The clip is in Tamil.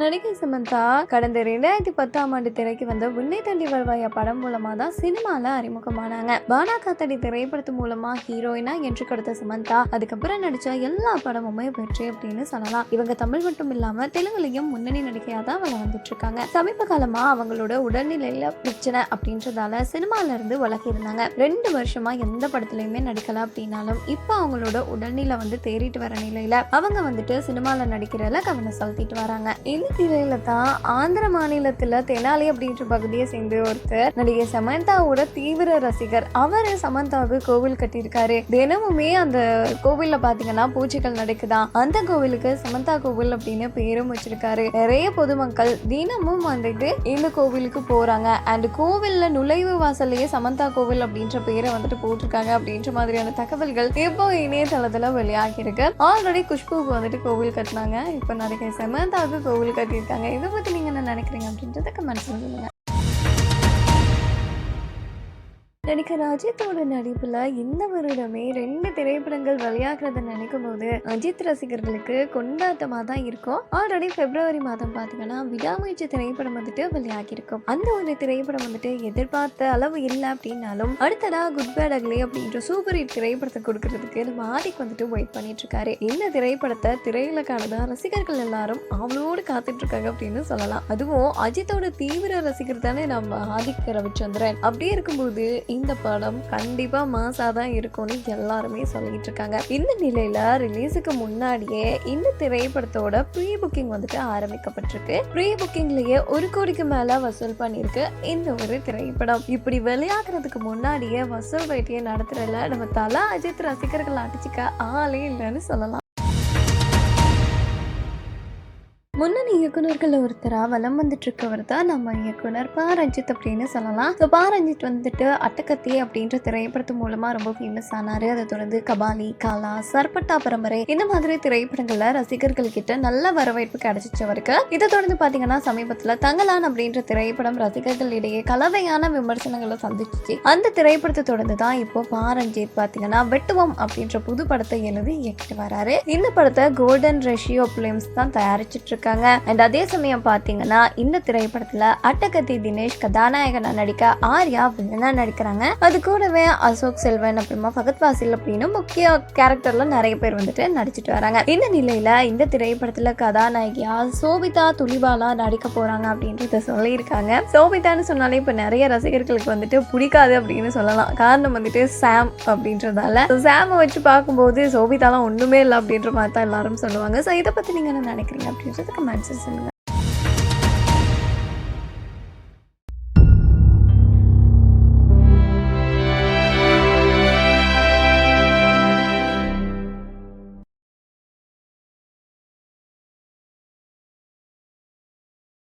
நடிகை சமந்தா கடந்த ரெண்டாயிரத்தி பத்தாம் ஆண்டு திரைக்கு வந்த உன்னை தண்டி வருவாயா படம் மூலமா தான் சினிமால அறிமுகமானாங்க. பானா காத்தடி திரைப்படத்து மூலமா ஹீரோயினா என்று கொடுத்த சமந்தா அதுக்கப்புறம் நடிச்ச எல்லா படமுமே வெற்றி அப்படின்னு சொல்லலாம். இவங்க தமிழ் மட்டும் இல்லாம தெலுங்குலயும் முன்னணி நடிகையா தான் வள வந்துட்டு இருக்காங்க. சமீப காலமா அவங்களோட உடல்நிலையில பிரச்சனை அப்படின்றதால சினிமால இருந்து விலகி இருந்தாங்க. ரெண்டு வருஷமா எந்த படத்துலயுமே நடிக்கல அப்படின்னாலும் இப்போ அவங்களோட உடல்நிலை வந்து தேறிட்டு வர நிலையில அவங்க வந்துட்டு சினிமால நடிக்கிறதுல கவனம் செலுத்திட்டு வராங்க. இந்த நிலையில தான் ஆந்திர மாநிலத்தில் தெனாலி அப்படின்ற பகுதியை சேர்ந்து ஒருத்தர் நடிகை சமந்தாவோட தீவிர ரசிகர். அவர் சமந்தாவுக்கு கோவில் கட்டியிருக்காரு. தினமுமே அந்த கோவிலில் பார்த்தீங்கன்னா பூஜைகள் நடக்குதா அந்த கோவிலுக்கு சமந்தா கோவில் அப்படின்னு பேரும் வச்சிருக்காரு. நிறைய பொதுமக்கள் தினமும் வந்துட்டு இந்த கோவிலுக்கு போறாங்க. அண்ட் கோவிலில் நுழைவு வாசல்லையே சமந்தா கோவில் அப்படின்ற பேரை வந்துட்டு போட்டிருக்காங்க அப்படின்ற மாதிரியான தகவல்கள் இப்போ இணையதளத்தில் வெளியாகியிருக்கு. ஆல்ரெடி குஷ்புக்கு வந்துட்டு கோவில் கட்டினாங்க. இப்போ நடிகை சமந்தாவுக்கு கோவில் கட்டியிருக்காங்க. இதை பத்தி நீங்க என்ன நினைக்கிறீங்க அப்படின்றத கமெண்ட்ஸ் சொல்லுங்கள் நடிகர் அஜித்தோட நடிப்புல இந்த வருடமே ரெண்டு திரைப்படங்கள் வெளியாகிறத நினைக்கும் போது அஜித் ரசிகர்களுக்கு கொண்டாட்டமா தான் இருக்கும். ஆல்ரெடி பிப்ரவரி மாதம் பார்த்தீங்கன்னா விடாமுயற்சி திரைப்படம் வந்துட்டு வெளியாகியிருக்கும். அந்த ஒரு திரைப்படம் வந்துட்டு எதிர்பார்த்த அளவு இல்லை அப்படின்னாலும் அடுத்ததா குட் பேட் அக்லி அப்படின்ற சூப்பர் ஹிட் திரைப்படத்தை கொடுக்கறதுக்கு நம்ம ஆதிக்கு வந்துட்டு வெயிட் பண்ணிட்டு இருக்காரு இந்த திரைப்படத்தை திரையில காணதான் ரசிகர்கள் எல்லாரும் அவளோடு காத்துட்டு இருக்காங்க அப்படின்னு சொல்லலாம். அதுவும் அஜித்தோட தீவிர ரசிகர் தானே நம்ம ஆதிக் ரவிச்சந்திரன். அப்படியே இருக்கும்போது இந்த படம் கண்டிப்பா மாசா தான் இருக்கும்னு எல்லாருமே சொல்லிட்டு இருக்காங்க இந்த நிலையில ரிலீஸுக்கு முன்னாடியே இந்த திரைப்படத்தோட ப்ரீ புக்கிங் வந்துட்டு ஆரம்பிக்கப்பட்டிருக்கு. ப்ரீ புக்கிங்லயே ஒரு கோடிக்கு மேல வசூல் பண்ணிருக்கு இந்த ஒரு திரைப்படம். இப்படி வெளியாகிறதுக்கு முன்னாடியே வசூல் வேட்டையை நடத்துறதுல நம்ம தலா அஜித் ரசிகர்கள் அடிச்சுக்க ஆளே இல்லைன்னு சொல்லலாம். முன்னணி இயக்குனர்கள் ஒருத்தராக வலம் வந்துட்டுருக்கவர் தான் நம்ம இயக்குனர் பா. ரஞ்சித் அப்படின்னு சொல்லலாம். ஸோ பா. ரஞ்சித் வந்துட்டு அட்டக்கத்தி அப்படின்ற திரைப்படத்து மூலமாக ரொம்ப ஃபேமஸ் ஆனார். அதை தொடர்ந்து கபாலி காலா சர்பட்டா பரம்பரை இந்த மாதிரி திரைப்படங்களில் ரசிகர்கள் கிட்ட நல்ல வரவேற்பு கிடைச்சிச்சு அவருக்கு. இதை தொடர்ந்து பார்த்தீங்கன்னா சமீபத்தில் தங்கலான் அப்படின்ற திரைப்படம் ரசிகர்களிடையே கலவையான விமர்சனங்களை சந்திச்சிச்சு. அந்த திரைப்படத்தை தொடர்ந்து தான் இப்போ பா. ரஞ்சித் பார்த்தீங்கன்னா வெட்டுவம் அப்படின்ற புது படத்தை எழுதி இயக்கிட்டு வராரு. இந்த படத்தை கோல்டன் ரெஷியோ பிலிம்ஸ் தான் தயாரிச்சிட்டு இருக்காங்க அண்ட் அதே சமயம் பார்த்தீங்கன்னா இந்த திரைப்படத்தில் அட்டகத்தி தினேஷ் கதாநாயகனா நடிக்க ஆர்யா வில்லனா நடிக்கிறாங்க. அது கூடவே அசோக் செல்வன் அப்புறமா ஃபகத் வாசில் அப்படின்னு முக்கிய கேரக்டர்ல நிறைய பேர் வந்துட்டு நடிச்சிட்டு வராங்க. இந்த நிலையில இந்த திரைப்படத்துல கதாநாயகியா சோபிதா துளிபாலா நடிக்க போறாங்க அப்படின்றத சொல்லியிருக்காங்க. சோபிதான்னு சொன்னாலே இப்ப நிறைய ரசிகர்களுக்கு வந்துட்டு பிடிக்காது அப்படின்னு சொல்லலாம். காரணம் வந்துட்டு சாம் அப்படின்றதால. சாமை வச்சு பார்க்கும்போது சோபிதாலாம் ஒண்ணுமே இல்லை அப்படின்ற மாதிரி தான் எல்லாரும் சொல்லுவாங்க. ஸோ இதை பத்தி நீங்க என்ன நினைக்கிறீங்க அப்படின்றது கமெண்ட்ஸ் சொல்லுங்க